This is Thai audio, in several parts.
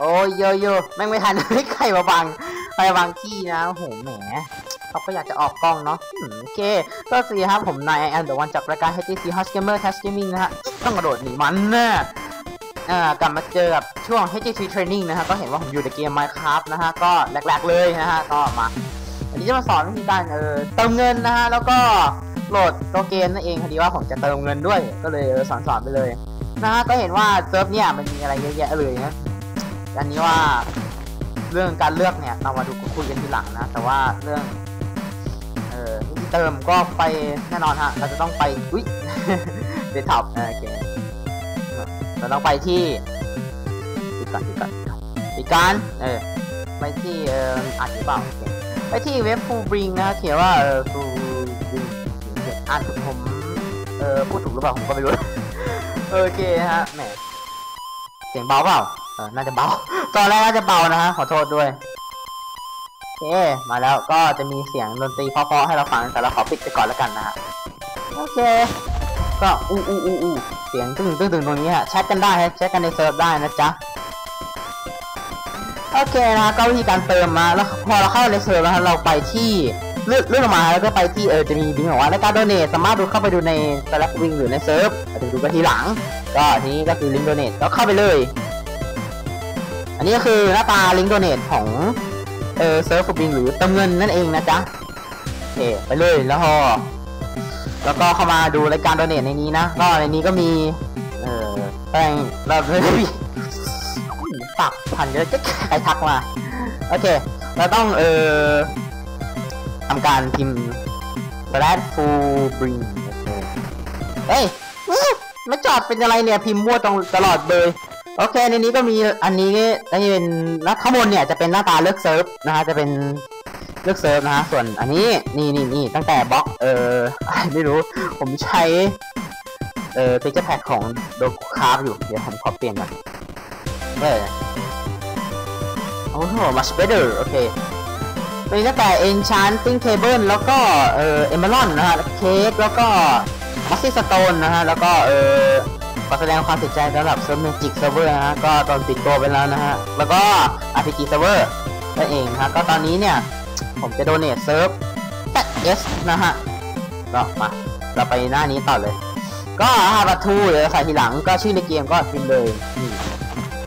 โอ้ยโยโย่แม่งไม่ทันไม่ใครมาบังใครมาบังที่นะโอ้โหแหมเขาก็อยากจะออกกล้องเนาะโอเค ก็สีครับผมนายแอนเดอร์วันจากรายการ HTC Hot Gamer Test Gaming นะฮะ ต้องกระโดดหนีมันนะอ่ากลับมาเจอกับช่วง HTC Training นะฮะ ก็เห็นว่าผมอยู่ในเกม Minecraft นะฮะ ก็แรกๆเลยนะฮะ ก็มาวันนี้จะมาสอนวิธีการเออเติมเงินนะฮะ แล้วก็โหลดตัวเกมนั่นเองพอดีว่าผมจะเติมเงินด้วย ก็เลยเออสอนๆไปเลยนะฮะ ก็เห็นว่าเซิร์ฟเนี่ยมันมีอะไรเยอะแยะเลยนะ อันนี้ว่าเรื่องการเลือกเนี่ยเรามาดูคุยกันทีหลังนะ แต่ว่าเรื่อง เอ่อเติมก็ไปแน่นอนฮะ เราจะต้องไป อุ้ยเดท็อปโอเคเราต้องไปที่ปิดก่อนปิดก่อนปิดการเออไปที่เอ่ออ่านหรือเปล่าโอเคไปที่เว็บฟูบริงนะเขียนว่าเออฟูบริงอ่านถูกผมเออพูดถูกหรือเปล่าผมก็ไม่รู้โอเคฮะแหมเสียงเบาเปล่า อน่าจะเบา ตอนแรกน่าจะเบานะฮะขอโทษด้วยโอเคมาแล้วก็จะมีเสียงดนตรีเพราะๆให้เราฟังแต่เราขอปิดไปก่อนแล้วกันนะฮะโอเค ก็อู้อู้อู้อู้เสียงตึ้งตึ้งตึ้งตรงนี้ฮะแชทกันได้ฮะแชทกันในเซิร์ฟได้นะจ๊ะโอเคนะก็วิธีการเติมมาแล้วพอเราเข้าในเซิร์ฟแล้วเราไปที่เลื่อนเลื่อนมาแล้วก็ไปที่เออจะมีบิงบอกว่าในการโดเนทสามารถดูเข้าไปดูในสลักวิงหรือในเซิร์ฟอาจจะดูไปทีหลัง ก็ทีนี้ก็คือลิงก์โดเนทก็เข้าไปเลย อันนี้ก็คือหน้าตาลิงก์โดเนทของเออเซิร์ฟฟูบิงหรือเติมเงินนั่นเองนะจ๊ะโอเคไปเลยแล้วพอแล้วก็เข้ามาดูรายการโดเนทในนี้นะก็ในนี้ก็มี เออแป้งเราเลยปากพันเยอะจะใครทักมา โอเค เราต้องเออทำการพิมพ์ flat full bring โอเคเฮ้ยไม่จอดเป็นอะไรเนี่ย พิมพ์มั่วตรงตลอดเลย โอเคในนี้ก็มีอันนี้อันนี้เป็นแล้วข้างบนเนี่ยจะเป็นหน้าตาเลือกเซิร์ฟนะฮะจะเป็นเลือกเซิร์ฟนะฮะส่วนอันนี้นี่นี่นี่ตั้งแต่บล็อกเออไม่รู้ผมใช้เออเทคเจอร์แพคของโดคาร์ฟอยู่ เดี๋ยวผมขอเปลี่ยนก่อนเออโอ้โห much better โอเคมีตั้งแต่ enchanting table แล้วก็เออ emerald นะฮะ เค้กแล้วก็มัสซี่สโตนนะฮะ แล้วก็เออ ขอแสดงความเสียใจสำหรับเซิร์ฟเมจิกเซิร์ฟเวอร์นะฮะก็ตอนปิดตัวไปแล้วนะฮะแล้วก็ RPG เซิร์ฟเวอร์นั่นเองนะฮะก็ตอนนี้เนี่ย ผมจะโดเนทเซิร์ฟแเอสนะฮะก็มาเราไปหน้านี้ต่อเลย ก็ฮาบัตทูเดี๋ยวใส่ทีหลังก็ชื่อในเกมก็พิมพ์เลย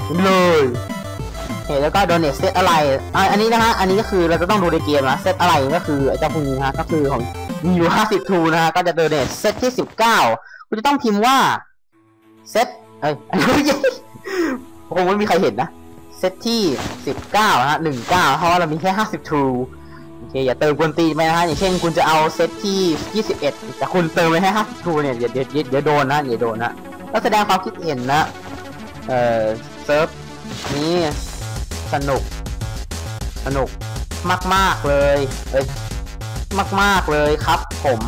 พิมพ์เลยโอเคแล้วก็โดเนทเซตอะไรอะอันนี้นะฮะอันนี้ก็คือเราจะต้องดูในเกมนะเซตอะไรก็คือไอ้เจ้าพวกนี้ฮะก็คือของมีอยู่50ทูนะฮะก็จะเดเนทเซตที่ 19คุณจะต้องพิมพ์ว่า เซตเอ้ยอันนี้ไม่ใช่คงไม่มีใครเห็นนะ เซตที่19นะฮะ19เพราะว่าเรามีแค่50ทูโอเคอย่าเติมกวนตีไปนะฮะอย่างเช่นคุณจะเอาเซตที่21แต่คุณเติมไปแค่50ทูเนี่ยอย่าอย่าอย่าอย่าโดนนะอย่าโดนนะก็แสดงความคิดเห็นนะ เอ่อเซิร์ฟนี้สนุก สนุกมาก ๆ เลยเอ้ยมาก ๆ เลยครับผม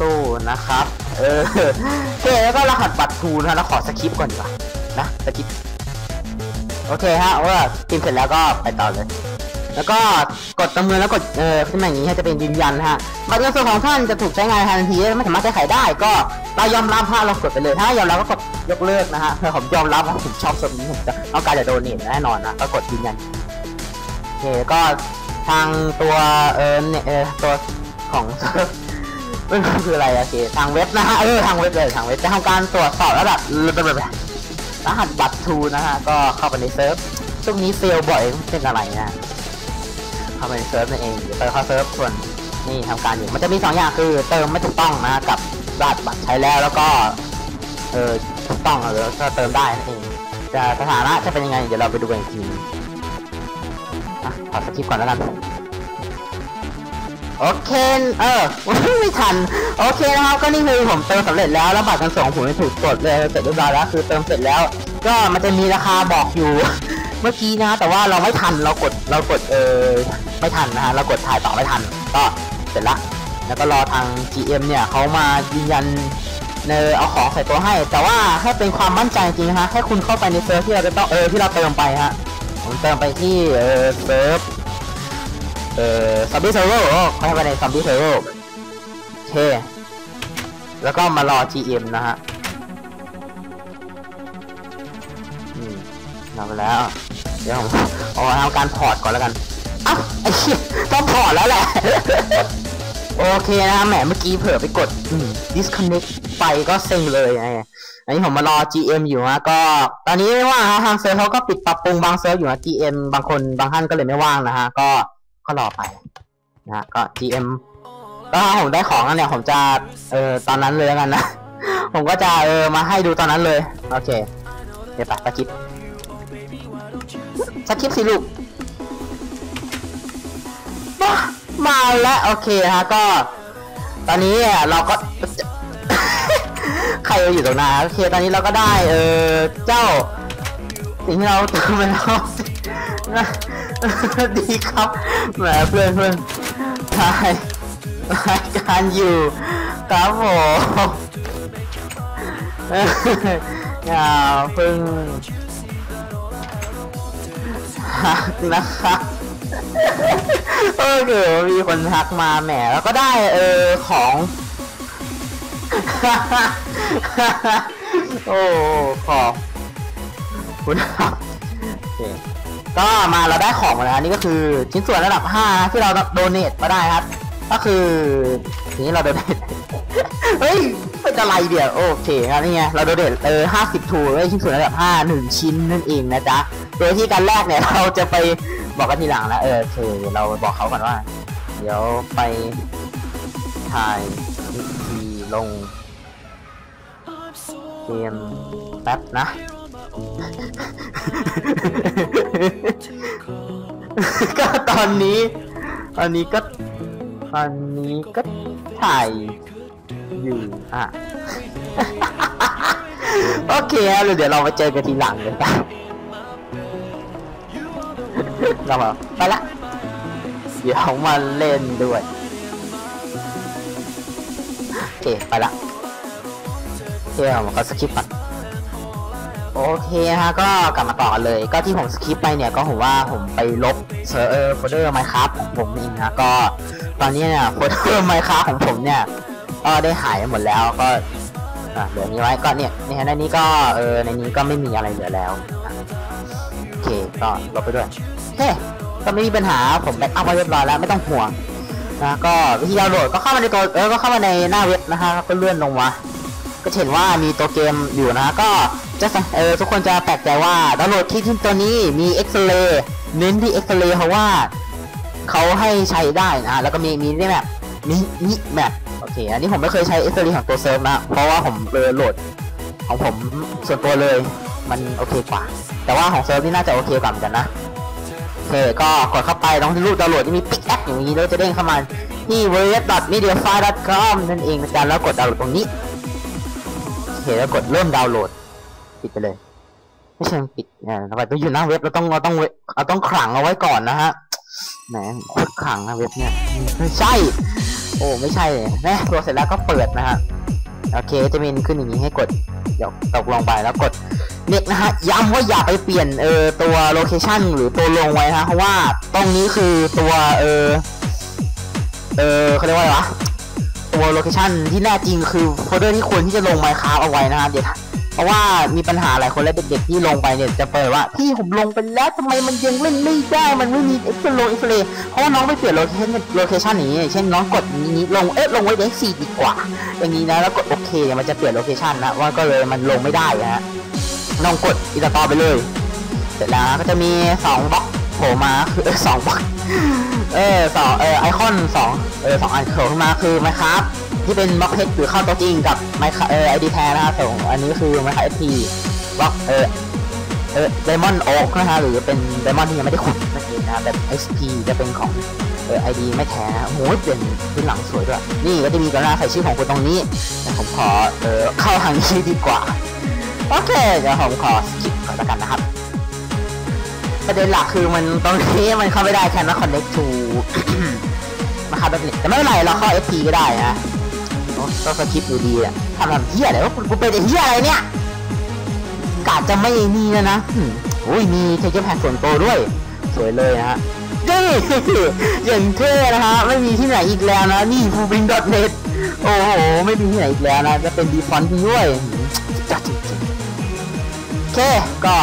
สู้ ๆ นะครับ เออโอเคแล้วก็รหัสบัตรทูนะแล้วขอสคริปก่อนดีกว่านะสคริปโอเคฮะว่าพิมพ์เสร็จแล้วก็ไปต่อเลย แล้วก็กดจำนวนแล้วกดเออขึ้นมาอย่างนี้จะเป็นยืนยันฮะบัตรเงินสดของท่านจะถูกใช้งานทันทีไม่สามารถใช้ไขได้ ก็เรายอมรับฮะเรากดไปเลยถ้ายอมรับก็กดยกเลิกนะฮะผมยอมรับว่าผมชอบสมนี้ผมจะเอาการจะโดนเนทแน่นอนนะก็กดยืนยันโอเคก็ทางตัวเออเนี่ยเออตัวของ มันคืออะไรโอเคทางเว็บนะฮะเออทางเว็บเลยทางเว็บจะทำการตรวจสอบระดับรหัสบัตรทูนะฮะก็เข้าไปในเซิร์ฟช่วงนี้เฟลบ่อยเป็นอะไรนะเข้าไปในเซิร์ฟนั่นเองเดี๋ยวไปเข้าเซิร์ฟส่วนนี่ทำการอยู่มันจะมีสองอย่างคือเติมไม่ถูกต้องนะกับรหัสบัตรใช้แล้วแล้วก็เออถูกต้องหรือก็เติมได้นั่นเองจะสถานะจะเป็นยังไงเดี๋ยวเราไปดูกันอีกทีอะขอสกิปก่อนแล้วกัน โอเค เออ ไม่ทัน โอเคนะครับ ก็นี่คือผมเติมสำเร็จแล้ว แล้วบัตรกันส่งผมถูกกดเลยเสร็จเรียบร้อยแล้ว คือเติมเสร็จแล้ว ก็มันจะมีราคาบอกอยู่ เมื่อกี้นะ แต่ว่าเราไม่ทัน เรากด เรากด เออ ไม่ทันนะฮะ เรากดถ่ายต่อไม่ทัน ก็เสร็จละ แล้วก็รอทาง GM เนี่ยเขามายืนยันเนอเอาของใส่ตัวให้ แต่ว่าให้เป็นความมั่นใจจริงฮะให้คุณเข้าไปในเซิร์ฟที่เราจะต้อง เออ ที่เราเติมไปฮะ ผมเติมไปที่ เออ เซิร์ฟ เอ่อซอมบี้เซอร์โร่เขาให้ไปในซอมบี้เซอร์โร่โอเคแล้วก็มารอ GM นะฮะอืมเราไปแล้ว เดี๋ยวผมเอาทำการพอร์ตก่อนแล้วกันอ้าวไอ้เหี้ยต้องพอร์ตแล้วแหละ โอเคนะแหมเมื่อกี้เผลอไปกด disconnect ไปก็เซ็งเลยไงอันนี้ผมมารอ GM อยู่นะก็ ตอนนี้ไม่ว่างฮะทางเซิร์ฟเขาก็ปิดปรับปรุงบางเซิร์ฟอยู่นะ GM บางคนบางท่านก็เลยไม่ว่างนะฮะ ก็ ก็รอไปนะฮะก็ GM ก็ถ้าผมได้ของแล้วเนี่ยผมจะเออตอนนั้นเลยแล้วกันนะ ผมก็จะเออมาให้ดูตอนนั้นเลย โอเค เดี๋ยวไปสกิปสกิปสิลูกมามาแล้วโอเคฮะก็ ตอนนี้เนี่ยเราก็ ใครอยู่ตรงนั้นโอเค ตอนนี้เราก็ได้ เออเจ้าสิ่งที่เราเติมไปแล้ว ดีครับแหมเพื่อนเพื่อนถ่ายรายการอยู่ครับผมอย่าเพิ่งหักนะครับเออเดี๋ยวมีคนทักมาแหมแล้วก็ได้เออของโอ้ขอบคุณครับโอเค ก็มาเราได้ของมาแล้วนี่ก็คือชิ้นส่วนระดับ 5 ที่เราโดเนทมาได้ครับ ก็คือทีนี้เราโดเนทเฮ้ยเป็นอะไรเดี๋ยวโอเคครับนี่ไงเราโดเนทเออ50ทูได้ชิ้นส่วนระดับ 5 1 ชิ้นนั่นเองนะจ๊ะโดยที่การแรกเนี่ยเราจะไปบอกกันทีหลังแล้วเออโอเคเราบอกเขาก่อนว่า เดี๋ยวไปถ่ายวิธีลงเกมแป๊บนะ ก็ตอนนี้ตอนนี้ก็ตอนนี้ก็ถ่ายอยู่อะ โอเคครับเดี๋ยวเรามาเจอกันทีหลังเลยครับเราไปละ เดี๋ยวมาเล่นด้วย โอเค ไปละโอเคผมก็สคิปก่อน โอเคฮะก็กลับมาต่อกันเลย ก็ที่ผมสคิปไปเนี่ยก็ผมว่าผมไปลบเซอร์เออร์โฟลเดอร์ไมครับของผมเองนะก็ตอนนี้เนี่ยโฟลเดอร์ไมครับของผมเนี่ยก็ได้หายหมดแล้วก็อะเหลือนี้ไว้ก็เนี่ยในในนี้ก็เออในนี้ก็ไม่มีอะไรเหลือแล้วโอเคก็ลบไปด้วยโอเคก็ไม่มีปัญหาผมแบ็กอัพไว้เรียบร้อยแล้วไม่ต้องห่วงนะก็วิธีดาวน์โหลดก็เข้ามาในตัวเออก็เข้ามาในหน้าเว็บนะฮะก็เลื่อนลงมาก็เห็นว่ามีตัวเกมอยู่นะก็ จะสังเออทุกคนจะแปลกใจว่าดาวน์โหลดที่ที่ตัวนี้มีเอ็กซเรย์เน้นที่เอ็กซเรย์เพราะว่าเขาให้ใช้ได้นะแล้วก็มีมีนี่แบบมีนี่แบบโอเค อันนี้ผมไม่เคยใช้เอ็กซเรย์ของตัวเซิร์ฟนะเพราะว่าผมเออโหลดของผมส่วนตัวเลยมันโอเคกว่า แต่ว่าของเซิร์ฟนี่น่าจะโอเคกว่าเหมือนกันนะโอเคก็กดเข้าไปตรงที่รูปดาวน์โหลดที่มีปิกแอคอย่างนี้แล้วจะเด้งเข้ามาที่ www.mediafire.com นั่นเองนะจ๊ะแล้วกดดาวน์โหลดตรงนี้โอเคแล้วกดเริ่มดาวน์โหลด ปิดไปเลย ไม่ใช่ปิดเนี่ยเราไปอยู่หน้าเว็บเราต้องเราต้องเว็บเราต้องขังเอาไว้ก่อนนะฮะแหมโคตรขังนะเว็บเนี่ยไม่ใช่ โอ้ไม่ใช่เลยแม่ตัวเสร็จแล้วก็เปิดนะฮะโอเคจะมีขึ้นอย่างนี้ให้กดเดี๋ยวตกลงไปแล้วกดเน็กนะฮะย้ำว่าอย่าไปเปลี่ยนเออตัวโลเคชันหรือตัวลงไว้นะฮะเพราะว่าตรงนี้คือตัวเออเออเขาเรียกว่าอะไรวะตัวโลเคชันที่แน่จริงคือโฟลเดอร์ที่ควรที่จะลงไมค์คราฟเอาไว้นะครับเดี๋ยว เพราะว่ามีปัญหาหลายคนและเด็กๆที่ลงไปเนี่ยจะเปิดว่าพี่ผมลงไปแล้วทำไมมันยังเล่นไม่ได้มันไม่มีเอ็กซ์โลเอ็กซ์เลเพราะว่าน้องไปเปลี่ยนโลเคชั่นโลเคชันอย่างนี้เช่นน้องกดนี้ลงเอ๊ะลงไว้เด็กสี่ดีกว่า อย่างนี้นะแล้วกดโอเคเนี่ยมันจะเปลี่ยนโลเคชั่นนะว่าก็เลยมันลงไม่ได้นะฮะน้องกดอินสตอไปเลย เสร็จแล้วก็จะมีสองบล็อกโผล่มาคือสองบล็อกเออสองเออไอคอนสองเออสองอันโผล่ขึ้นมาคือไมครับ ที่เป็นบล็อกเพชรหรือเข้าตัวจริงกับไมคเออไอดีแท้นะครับส่งอันนี้คือไมครับเอฟทีบล็อกเออเออไดมอนด์โอ๊กนะฮะหรือเป็นไดมอนด์ที่ยังไม่ได้ขุดนั่นเองนะแบบเอ XP จะเป็นของเออไอดีไม่แท้นะโอ้โหเปลี่ยนพื้นหลังสวยด้วย นี่ก็จะมีกระดาษใส่ชื่อของคุณตรงนี้แต่ผมขอเออเข้าทางนี้ดีกว่าโอเคเดี๋ยวผมขอสกิปก่อนแล้วกันนะครับประเด็นหลักคือมันตรงนี้มันเข้าไม่ได้ cannot connect to นะครับแบบนี้แต่ไม่เป็นไรเราเข้า FT ก็ได้นะ ก็สคริปต์อยู่ดีอะทำทำเฮี้ยอะไรวะกูเป็นไอ้เฮี้ยอะไรเนี่ยกาดจะไม่นี่นะนะอืมโอ้ยมีเทเจอร์แพดส่วนตัวด้วย สวยเลยนะฮะนี่อย่างเท่นะฮะไม่มีที่ไหนอีกแล้วนะ นี่ f u b i n n e t โอ้โห ไม่มีที่ไหนอีกแล้วนะ จะเป็นดีฟอนต์ด้วยจัดจริงๆโอเค ก็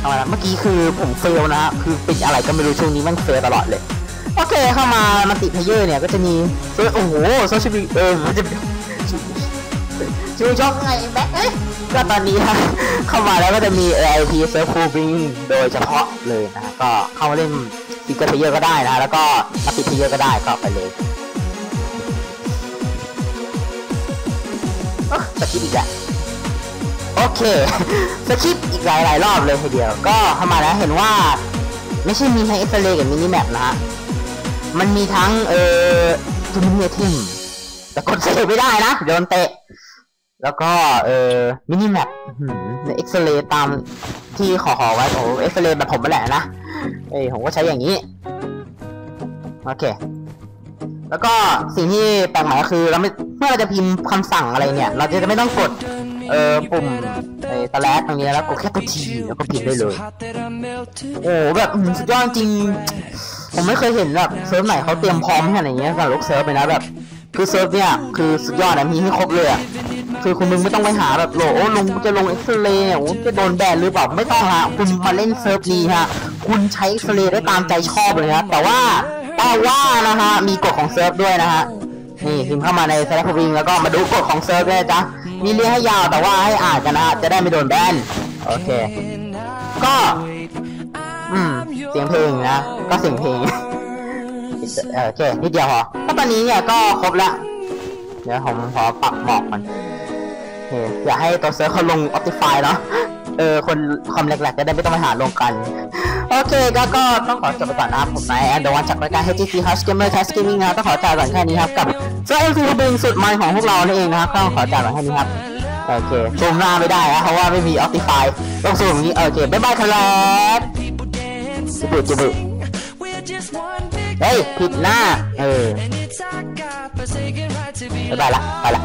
ทำไมนะเมื่อกี้คือผมเฟลนะฮะคือปิดอะไรก็ไม่รู้ช่วงนี้มันเฟลตลอดเลย โอเคเข้ามามาติเพเยอร์เนี่ยก็จะมีเออโอ้โหโซเชียลมีเออมันจะชูช่องไงแบ็คเอ้ยก็ตอนนี้ฮะเข้ามาแล้วก็จะมี AIP Surf Pool Bring โดยเฉพาะเลยนะฮะก็เข้ามาเล่นซิกเกอร์เพเยอร์ก็ได้นะแล้วก็มาติเพเยอร์ก็ได้ก็ไปเลยโอ้สกิปอีกแล้วโอเคสคริปอีกหลายหลายรอบเลยทีเดียว ก็เข้ามาแล้วเห็นว่า ไม่ใช่มีแค่เอ็กซเรย์กับมินิแมปนะฮะ มันมีทั้งเอ่อทูมิเนทิมแต่กดเซฟไม่ได้นะโดนเตะ แล้วก็เอ่อมินิแมปเอ็กซ์เรย์ตามที่ขอขอไว้โอ้เอ็กซ์เรย์แบบผมไปแหละนะเอ้ผมก็ใช้อย่างนี้ โอเค แล้วก็สิ่งที่แปลกใหม่ก็คือเราไม่เมื่อเราจะพิมพ์คำสั่งอะไรเนี่ย เราจะไม่ต้องกดเอ่อปุ่มไอ้สแลชตรงนี้แล้วกดแค่ตัวทีแล้วก็พิมพ์ได้เลย โอ้แบบสุดยอดจริง ผมไม่เคยเห็นแบบเซิร์ฟไหนเขาเตรียมพร้อมขนาดอย่างเงี้ยสำหรับลูกเซิร์ฟเลยนะแบบคือเซิร์ฟเนี่ยคือสุดยอดนะมีให้ครบเลยอะคือคุณมึงไม่ต้องไปหาแบบโหลโอ้ลงจะลงเอ็กซ์เรย์โอ้จะโดนแบนหรือเปล่าไม่ต้องฮะคุณมาเล่นเซิร์ฟนี้ฮะคุณใช้เอ็กซ์เรย์ได้ตามใจชอบเลยนะแต่ว่าแต่ว่านะฮะมีกฎของเซิร์ฟด้วยนะฮะนี่พิมพ์เข้ามาในสแลปวิงแล้วก็มาดูกฎของเซิร์ฟด้วยนะจ๊ะมีเรียงให้ยาวแต่ว่าให้อ่านกันนะฮะจะได้ไม่โดนแบนโอเค ก็อืม เสียงเพลงนะ ก็เสียงเพลงเออโอเคนิดเดียวพอก็ตอนนี้เนี่ยก็ครบแล้วเดี๋ยวผมขอปรับหมอกก่อนโอเคอยากให้ตัวเซิร์ฟเขาลง Optify เนาะเออคนคอมแหลกๆจะได้ไม่ต้องไปหาลงกัน โอเคก็ก็ต้องขอจบไปก่อนนะครับผมนายแอนดอร์วันจากรายการ HTC Hush Gamer Test Gaming นะต้องขอจ่ายก่อนแค่นี้ครับกับเจ้าเอ็มซีบิงสุดมันของพวกเรานั่นเองนะครับก็ต้องขอจ่ายก่อนแค่นี้ครับโอเคซูมหน้าไม่ได้นะเพราะว่าไม่มี Optify ต้องซูมอย่างนี้โอเคบ๊ายบายครับ จิบุจิบุเฮ้ยผิดหน้า เออบ๊ายบายละ ไปละ